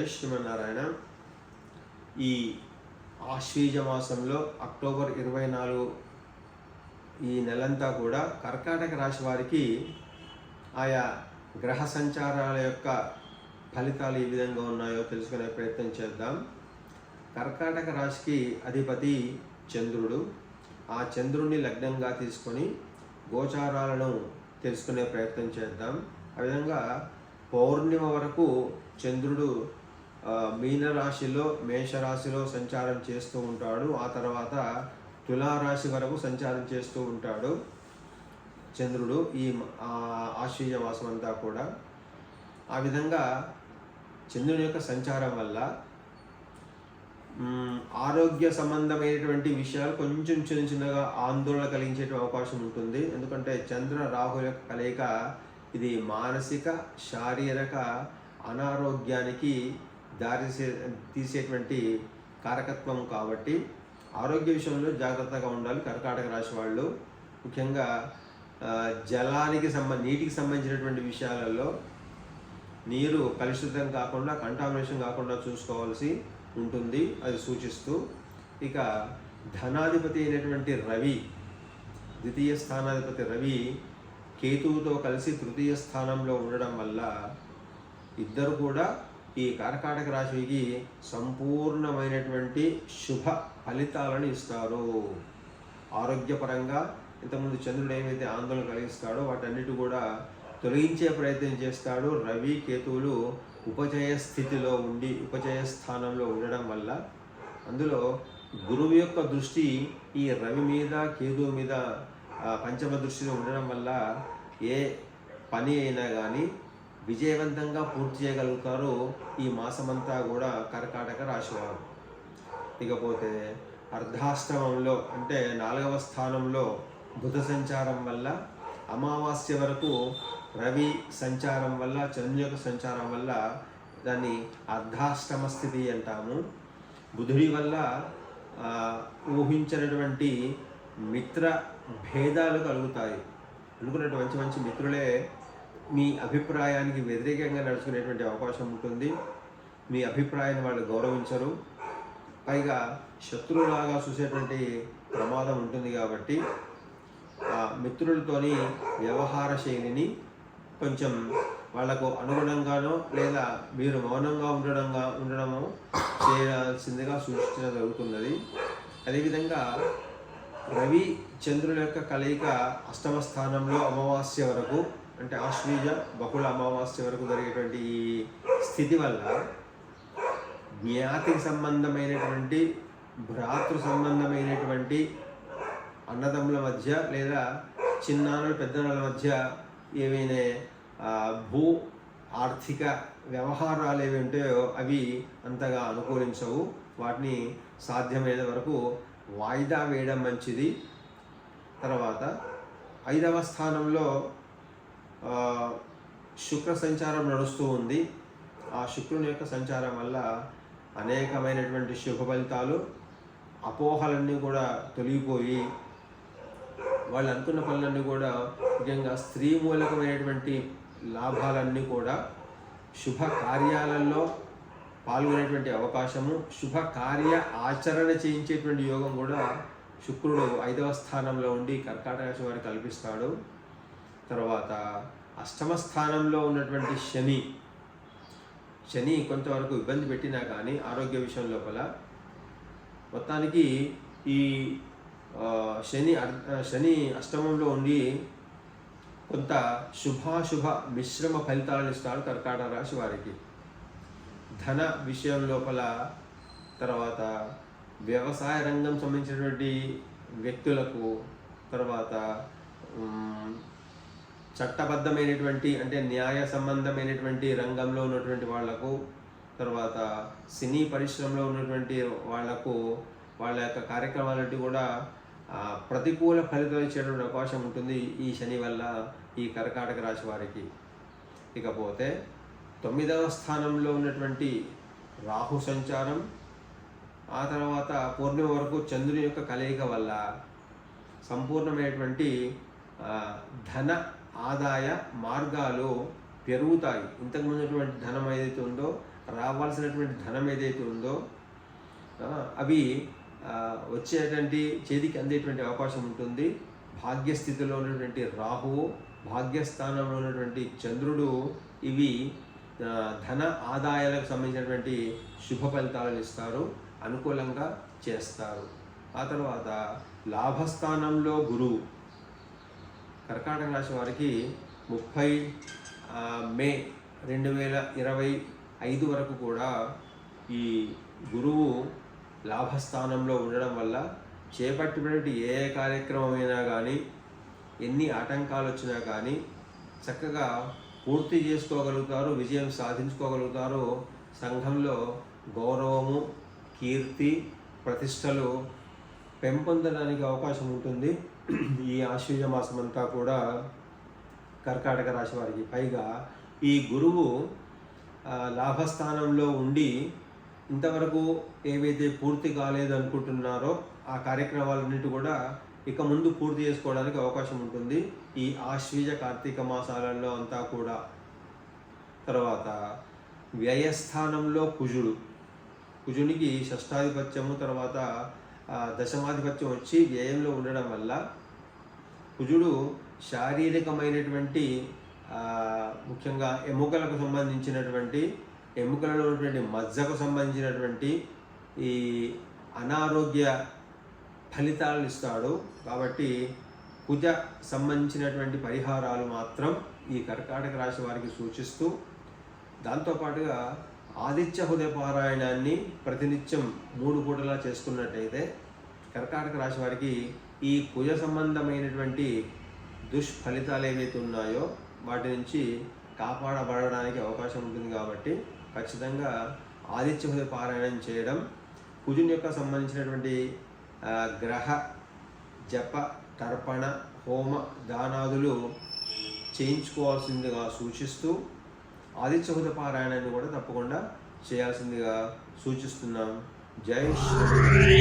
జై శ్రీమన్నారాయణ ఈ ఆశ్వీజ మాసంలో అక్టోబర్ ఇరవై నాలుగు ఈ నెలంతా కూడా కర్కాటక రాశి వారికి ఆయా గ్రహ సంచారాల యొక్క ఫలితాలు ఏ విధంగా ఉన్నాయో తెలుసుకునే ప్రయత్నం చేద్దాం. కర్కాటక రాశికి అధిపతి చంద్రుడు. ఆ చంద్రుడిని లగ్నంగా తీసుకొని గోచారాలను తెలుసుకునే ప్రయత్నం చేద్దాం. ఆ విధంగా పౌర్ణిమ వరకు చంద్రుడు మీనరాశిలో మేషరాశిలో సంచారం చేస్తూ ఉంటాడు. ఆ తర్వాత తులారాశి వరకు సంచారం చేస్తూ ఉంటాడు చంద్రుడు ఈ ఆశ్చర్యవాసం మాసం అంతా కూడా. ఆ విధంగా చంద్రుని యొక్క సంచారం వల్ల ఆరోగ్య సంబంధమైనటువంటి విషయాలు కొంచెం చిన్న చిన్నగా ఆందోళన కలిగించే అవకాశం ఉంటుంది. ఎందుకంటే చంద్ర రాహుల యొక్క కలయిక ఇది మానసిక శారీరక అనారోగ్యానికి దారి తీసేటువంటి కారకత్వం కాబట్టి ఆరోగ్య విషయంలో జాగ్రత్తగా ఉండాలి. కర్కాటక రాశి వాళ్ళు ముఖ్యంగా జలానికి సంబ నీటికి సంబంధించినటువంటి విషయాలలో నీరు కలుషితం కాకుండా కంటామినేషన్ కాకుండా చూసుకోవాల్సి ఉంటుంది. అది సూచిస్తూ ఇక ధనాధిపతి అయినటువంటి రవి ద్వితీయ స్థానాధిపతి రవి కేతువుతో కలిసి తృతీయ స్థానంలో ఉండడం వల్ల ఇద్దరు కూడా ఈ కర్కాటక రాశికి సంపూర్ణమైనటువంటి శుభ ఫలితాలను ఇస్తారు. ఆరోగ్యపరంగా ఇంతకుముందు చంద్రుడు ఏమైతే ఆందోళన కలిగిస్తాడో వాటన్నిటి కూడా తొలగించే ప్రయత్నం చేస్తాడు. రవి కేతువులు ఉపచయ స్థితిలో ఉండి ఉపచయ స్థానంలో ఉండడం వల్ల అందులో గురువు యొక్క దృష్టి ఈ రవి మీద కేతువు మీద పంచమ దృష్టిలో ఉండడం వల్ల ఏ పని అయినా కానీ విజయవంతంగా పూర్తి చేయగలుగుతారు ఈ మాసమంతా కూడా కర్కాటక రాశివారు. ఇకపోతే అర్ధాష్టమంలో అంటే నాలుగవ స్థానంలో బుధ సంచారం వల్ల అమావాస్య వరకు రవి సంచారం వల్ల చంద్రుని యొక్క సంచారం వల్ల దాన్ని అర్ధాష్టమ స్థితి అంటాము. బుధుడి వల్ల ఊహించినటువంటి మిత్ర భేదాలు కలుగుతాయి. అనుకున్నటువంటి మంచి మంచి మిత్రులే మీ అభిప్రాయానికి వ్యతిరేకంగా నడుచుకునేటువంటి అవకాశం ఉంటుంది. మీ అభిప్రాయాన్ని వాళ్ళు గౌరవించరు. పైగా శత్రువులాగా చూసేటువంటి ప్రమాదం ఉంటుంది కాబట్టి ఆ మిత్రులతోని వ్యవహార శైలిని కొంచెం వాళ్ళకు అనుగుణంగానో లేదా మీరు మౌనంగా ఉండడంగా ఉండడమో చేయాల్సిందిగా సూచించడం జరుగుతున్నది. అదేవిధంగా రవి చంద్రుల యొక్క కలయిక అష్టమ స్థానంలో అమావాస్య వరకు అంటే ఆశ్వీజ బహుళ అమావాస్య వరకు జరిగేటువంటి ఈ స్థితి వల్ల జ్ఞాతికి సంబంధమైనటువంటి భ్రాతృ సంబంధమైనటువంటి అన్నదమ్ముల మధ్య లేదా చిన్నాన్నల పెద్దన్నల మధ్య ఏవైనా భూ ఆర్థిక వ్యవహారాలు ఏవి ఉంటాయో అవి అంతగా అనుకూలించవు. వాటిని సాధ్యమైన వరకు వాయిదా వేయడం మంచిది. తర్వాత ఐదవ స్థానంలో శుక్ర సంచారం నడుస్తూ ఉంది. ఆ శుక్రుని యొక్క సంచారం వల్ల అనేకమైనటువంటి శుభ ఫలితాలు అపోహలన్నీ కూడా తొలగిపోయి వాళ్ళు అనుకున్న పనులన్నీ కూడా ముఖ్యంగా స్త్రీ మూలకమైనటువంటి లాభాలన్నీ కూడా శుభ కార్యాలలో పాల్గొనేటువంటి అవకాశము శుభ కార్య ఆచరణ చేయించేటువంటి యోగం కూడా శుక్రుడు ఐదవ స్థానంలో ఉండి కర్కాటక రాశి వారికి కల్పిస్తాడు. తర్వాత అష్టమ స్థానంలో ఉన్నటువంటి శని. శని కొంతవరకు ఇబ్బంది పెట్టినా కానీ ఆరోగ్య విషయం లోపల మొత్తానికి ఈ శని శని అష్టమంలో ఉండి కొంత శుభాశుభ మిశ్రమ ఫలితాలను ఇస్తాడు కర్కాటక రాశి వారికి. ధన విషయం లోపల తర్వాత వ్యవసాయ రంగం సంబంధించినటువంటి వ్యక్తులకు తర్వాత చట్టబద్ధమైనటువంటి అంటే న్యాయ సంబంధమైనటువంటి రంగంలో ఉన్నటువంటి వాళ్ళకు తర్వాత సినీ పరిశ్రమలో ఉన్నటువంటి వాళ్ళకు వాళ్ళ యొక్క కార్యక్రమాలన్నిటి కూడా ప్రతికూల ఫలితాలు ఇచ్చేటువంటి అవకాశం ఉంటుంది ఈ శని వల్ల ఈ కర్కాటక రాశి వారికి. ఇకపోతే తొమ్మిదవ స్థానంలో ఉన్నటువంటి రాహు సంచారం ఆ తర్వాత పూర్ణిమ వరకు చంద్రుని యొక్క కలయిక వల్ల సంపూర్ణమైనటువంటి ధన ఆదాయ మార్గాలు పెరుగుతాయి. ఇంతకుముందు ఉన్నటువంటి ధనం ఏదైతే ఉందో రావాల్సినటువంటి ధనం ఏదైతే ఉందో అవి వచ్చేటువంటి చేతికి అందేటువంటి అవకాశం ఉంటుంది. భాగ్యస్థితిలో ఉన్నటువంటి రాహువు భాగ్యస్థానంలో ఉన్నటువంటి చంద్రుడు ఇవి ధన ఆదాయాలకు సంబంధించినటువంటి శుభ ఫలితాలను ఇస్తారు అనుకూలంగా చేస్తారు. ఆ తర్వాత లాభస్థానంలో గురువు. కర్కాటక రాశి వారికి ముప్పై మే రెండు వేల ఇరవై ఐదు వరకు కూడా ఈ గురువు లాభస్థానంలో ఉండడం వల్ల చేపట్టినటువంటి ఏ ఏ కార్యక్రమమైనా కానీ ఎన్ని ఆటంకాలు వచ్చినా కానీ చక్కగా పూర్తి చేసుకోగలుగుతారు విజయం సాధించుకోగలుగుతారు. సంఘంలో గౌరవము కీర్తి ప్రతిష్టలు పెంపొందడానికి అవకాశం ఉంటుంది. ఈ ఆశ్వీజ మాసం అంతా కూడా కర్కాటక రాశి వారికి పైగా ఈ గురువు లాభస్థానంలో ఉండి ఇంతవరకు ఏవైతే పూర్తి కాలేదనుకుంటున్నారో ఆ కార్యక్రమాలన్నిటి కూడా ఇక ముందు పూర్తి చేసుకోవడానికి అవకాశం ఉంటుంది. ఈ ఆశ్వీజ కార్తీక మాసాలలో అంతా కూడా. తర్వాత వ్యయస్థానంలో కుజుడు. కుజునికి షష్టాధిపత్యము తర్వాత దశమాధిపత్యం వచ్చి వ్యయంలో ఉండడం వల్ల కుజుడు శారీరకమైనటువంటి ముఖ్యంగా ఎముకలకు సంబంధించినటువంటి ఎముకలలో ఉన్నటువంటి మజ్జకు సంబంధించినటువంటి ఈ అనారోగ్య ఫలితాలను ఇస్తాడు. కాబట్టి కుజ సంబంధించినటువంటి పరిహారాలు మాత్రం ఈ కర్కాటక రాశి వారికి సూచిస్తూ దాంతోపాటుగా ఆదిత్య హృదయ పారాయణాన్ని ప్రతినిత్యం మూడు పూటలా చేసుకున్నట్టయితే కర్కాటక రాశి వారికి ఈ కుజ సంబంధమైనటువంటి దుష్ఫలితాలు ఏవైతే ఉన్నాయో వాటి నుంచి కాపాడబడడానికి అవకాశం ఉంటుంది కాబట్టి ఖచ్చితంగా ఆదిత్య హృదయ పారాయణం చేయడం కుజుని యొక్క సంబంధించినటువంటి గ్రహ జప తర్పణ హోమ దానాదులు చేయించుకోవాల్సిందిగా సూచిస్తూ ఆదిత్యహృత పారాయణాన్ని కూడా తప్పకుండా చేయాల్సిందిగా సూచిస్తున్నాం. జై శ్రీ